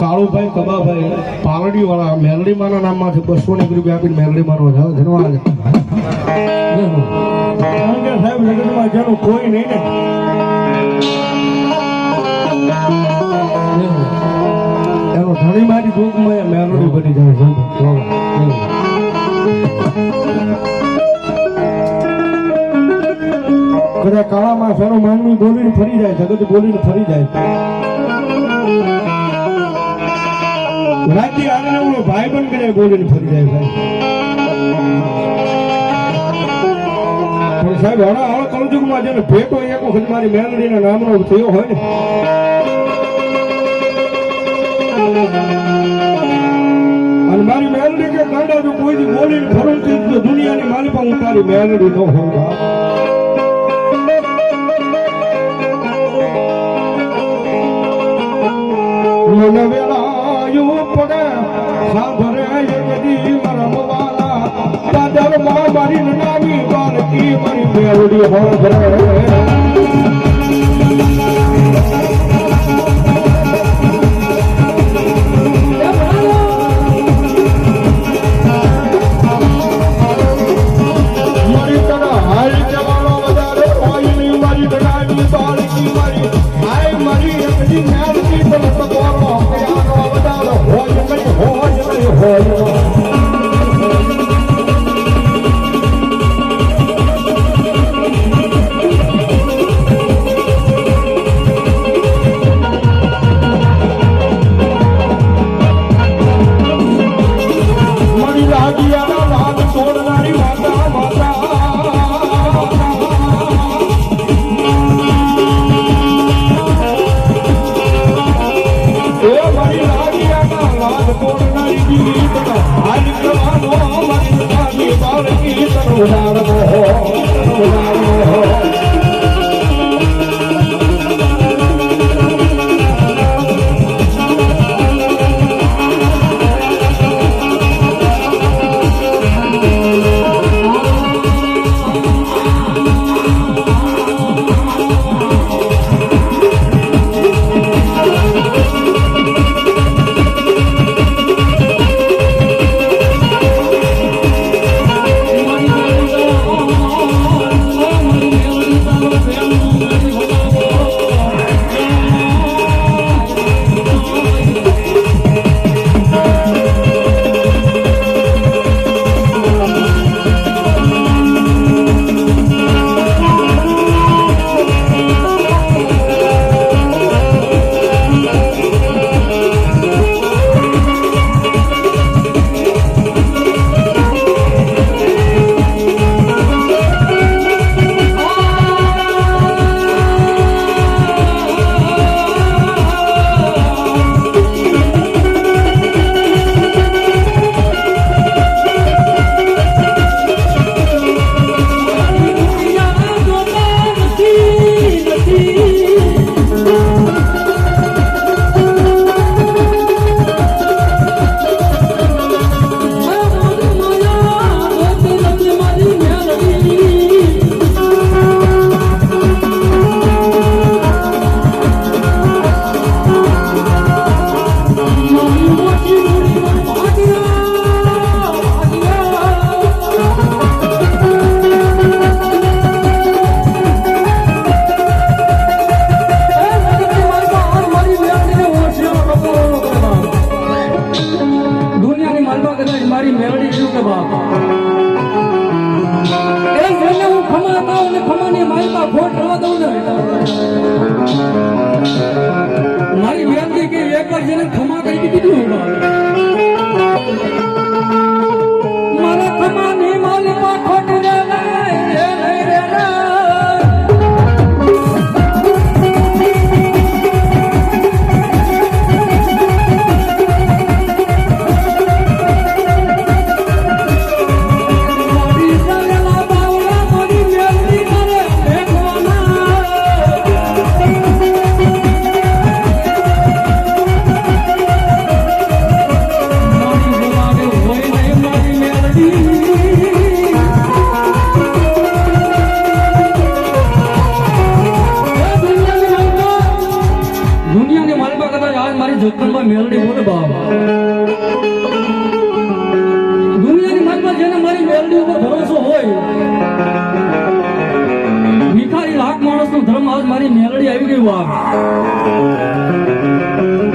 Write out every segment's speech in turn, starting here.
કાળુભાઈ કબાભાઈ પાલડી વાળા મેલડી માના નામમાંથી બસો ને રૂપિયા આપીને મેલડી મારો કે સાહેબ, જગતમાં જેનું કોઈ નહીં ને. એનો ધણી મારી જોગમાં મેલડી બની જાય કદાચ કાળામાં સારો માંગણી બોલીને ફરી જાય, જગત બોલીને ફરી જાય. રાજ્ય આગળ ભાઈ પણ કરે બોલીને ફરી જાય ભાઈ પણ સાહેબ હણા હળ કળજુગમાં જેને ભેટો એક વખત મારી મેલડીના નામનો થયો હોય ને, અને મારી મેલડી કે કાંડા જો કોઈ બોલીને ફરું દુનિયાની પાસે હું તારી મેલડી ન હોય મને વેળાયું પડે સાંભળે જગદી મરમવાલા દાદરમાં મારી નાની બાળકી મારી મેલડી હોભરે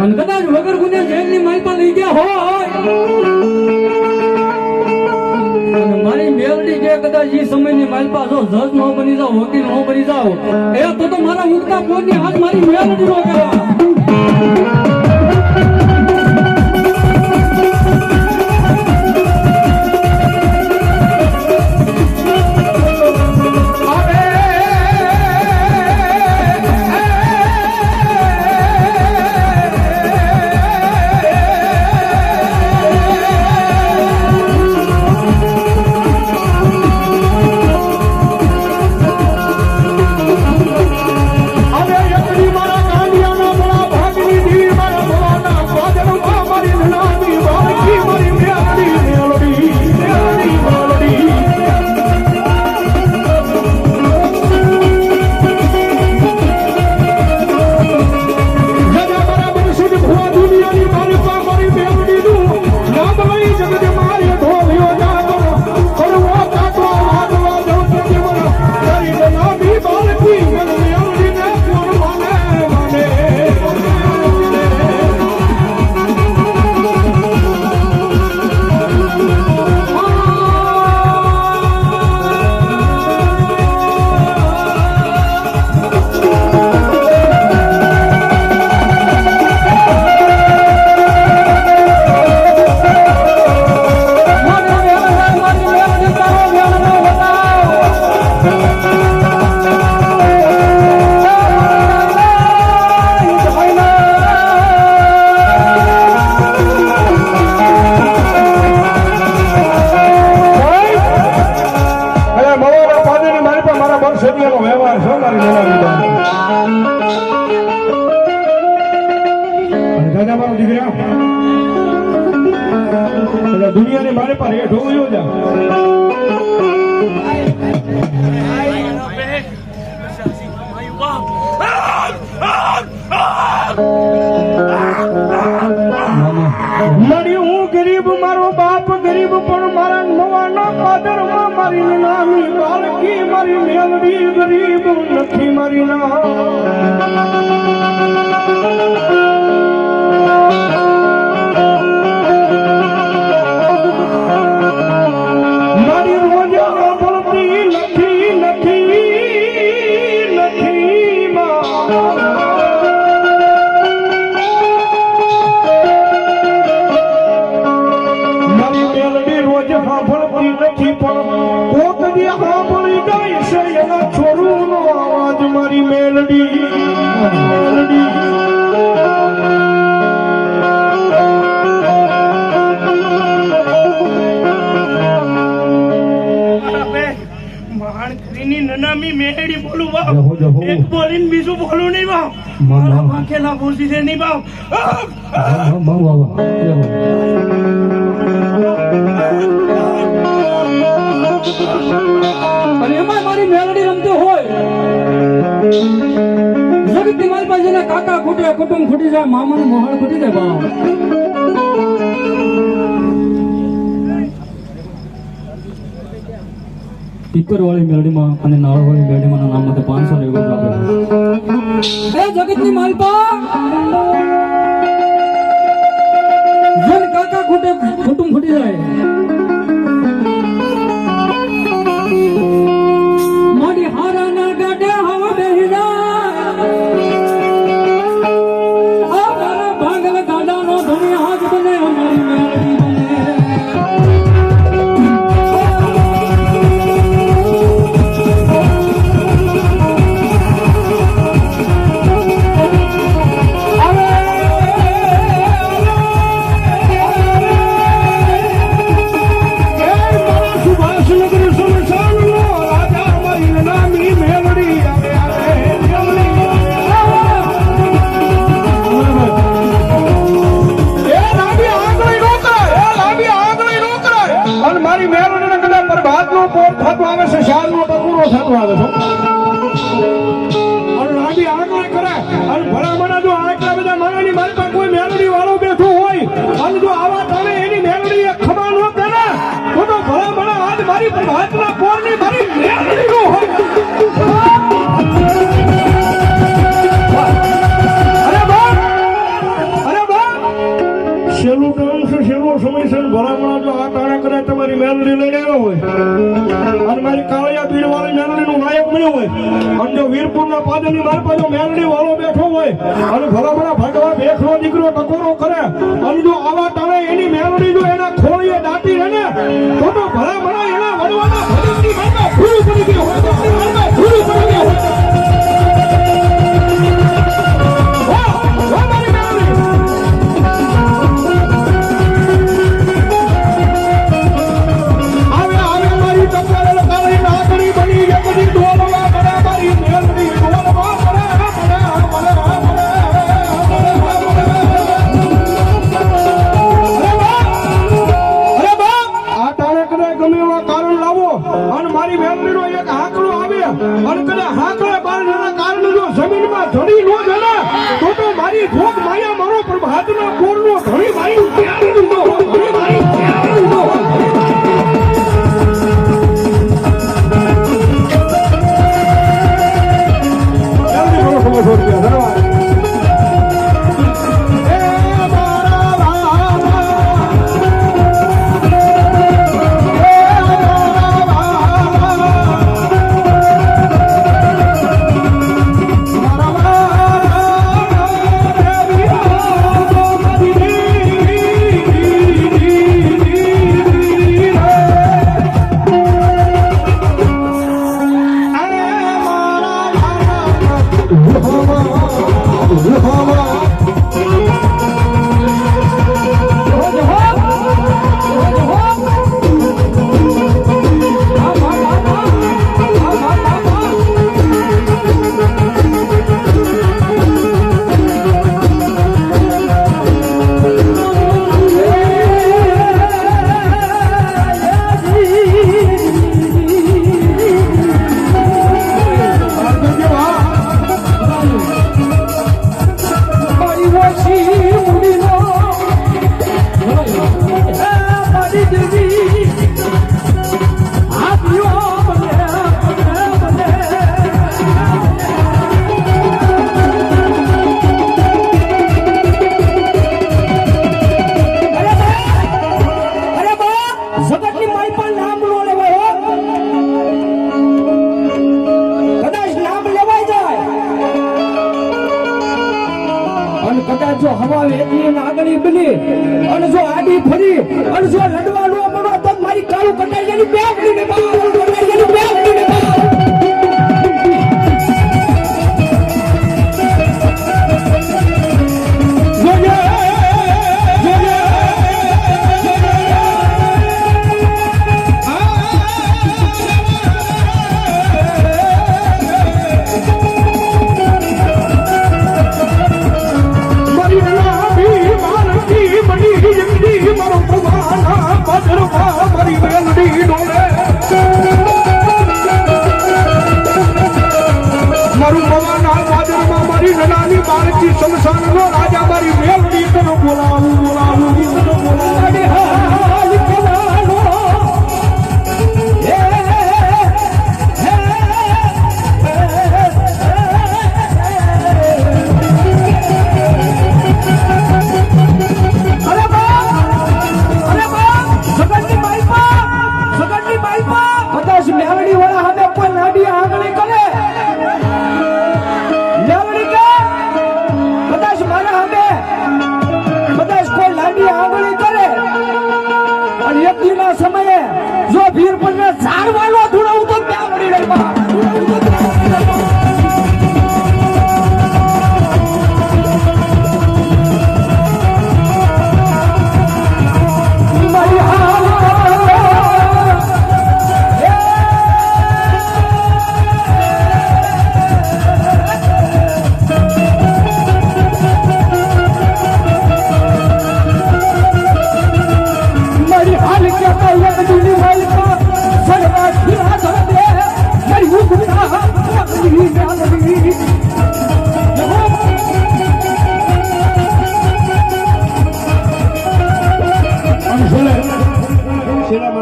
અને કદાચ વગર ગુને જેલની માલપા લઈ ગયા હોય. મારી મેલડી કે કદાચ એ સમયની માલપા જો જજ નો બની જાવ, વકીલ નો બની જાવ, એ તો તો મારા મુદ્દા કોઈ ની હાથ મારી મેલડી નો કહેવાય. મારો દીકરા એટલે દુનિયાની મારી પાસે એ ઢોળ્યો જા મળી હું ગરીબ, મારો બાપ ગરીબ, પણ મારા મવાના પાદરમાં મારી નાની બાળકી, મારી મેલડી ગરીબ નથી મારી ના. બોલું બાપ. એક બોલીને બીજું બોલું નહીં બાપ. મારા મા. વાંકેલા છે નહીં બાપ. અને એમાં મારી મેલડી રમતી હોય. જગતની મારી પાસે કાકા ખૂટે કુટુંબ ખૂટી જાય મામાનું મોહણ ખૂટી જાય બાપ. પીપર વાળી મેલડીમાં અને નાળ વાળી મેલડીમાં નામ માટે પાંચસો ને એવું આપે એ જગતની માલપા! કાકા ખૂટે ખૂટી જાય. અને મારી મેલડીને કદાચ પ્રભાતનો પોર થતો આવે છે, શાલનો ટકુરો થતો આવે છે. અને લાંબી આગળ કરે અને ભલામણા મળ્યું હોય. અને જો વીરપુરના પાદરની મારી પાસે મેલડી વાળો બેઠો હોય. અને ભલામણા ભાગવા બેઠો દીકરો ટકોરો કરે. અને જો આવા તાણે એની મેલડી જો એના ખોળીએ દાટી રહે ને, તો તો ભલામણા એના વડવાના ભજનની માતા પૂરું કરી ગયું હોય. એક હાકડો આવે અને પેલા હાકડા બારણાના કારણે જો જમીનમાં ધણી નો જને તો તો મારી ભોગ માયા મારો પ્રભાતના કોરનો ધણી મારી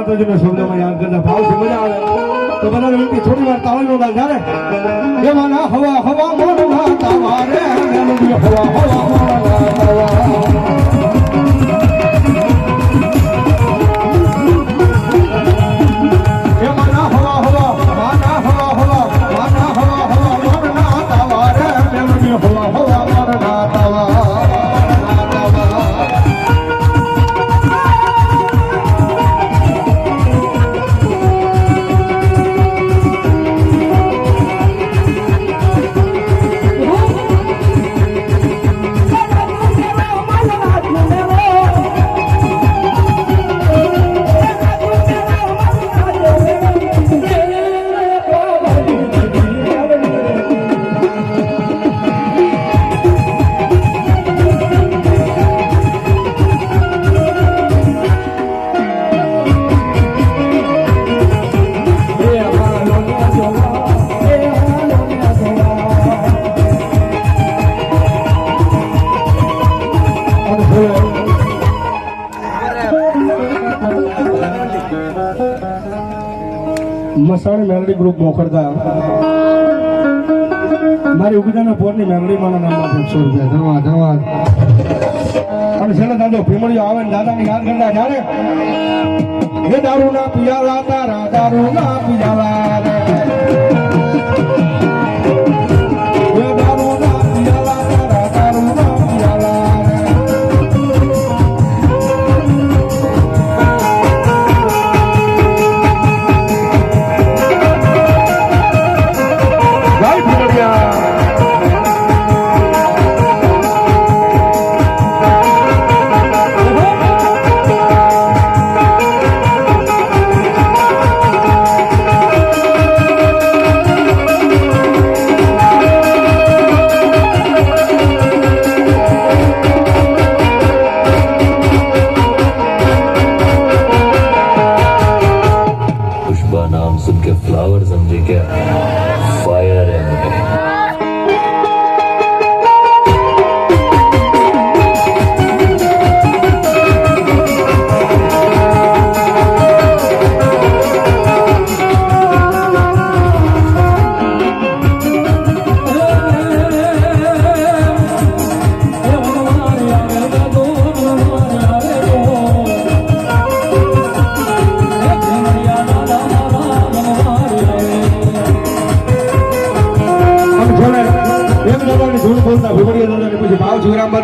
માતાજીના શબ્દમાં યાદ કરતા ભાવ મજા આવે. તો બધા વ્યક્તિ થોડી વાર તાવલ નો ગાલ જ્યારે એવાના હવા હવા મોઢા તાવારે. હવા હવા મોઢા તાવારે મેલડી મારી ઉગજાના પોરની માના નામમાં એકસો રૂપિયા ધન્યવાદ ધન્યવાદ અને છેલ્લે દાદો ભીમળીઓ આવે ને દાદાની યાદ કરતા જ્યારે એ દારૂ ના પિયાલા તારા દારૂ ના પિયાલા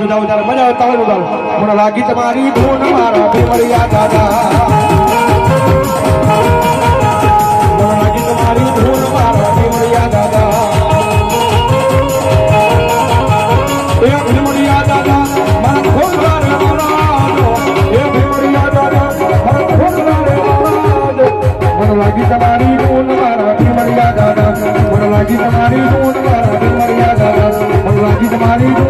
જાઓ ત્યારે મજા આવે તાળીનું ગાવ મને લાગી તમારી ધૂન મારા ભીમળિયા દાદા. મને લાગી તમારી ધૂન મારા ભીમળિયા દાદા. એ ભીમળિયા દાદા, મારા દાદા, મારા મને લાગી તમારી દાદા. મને લાગી તમારી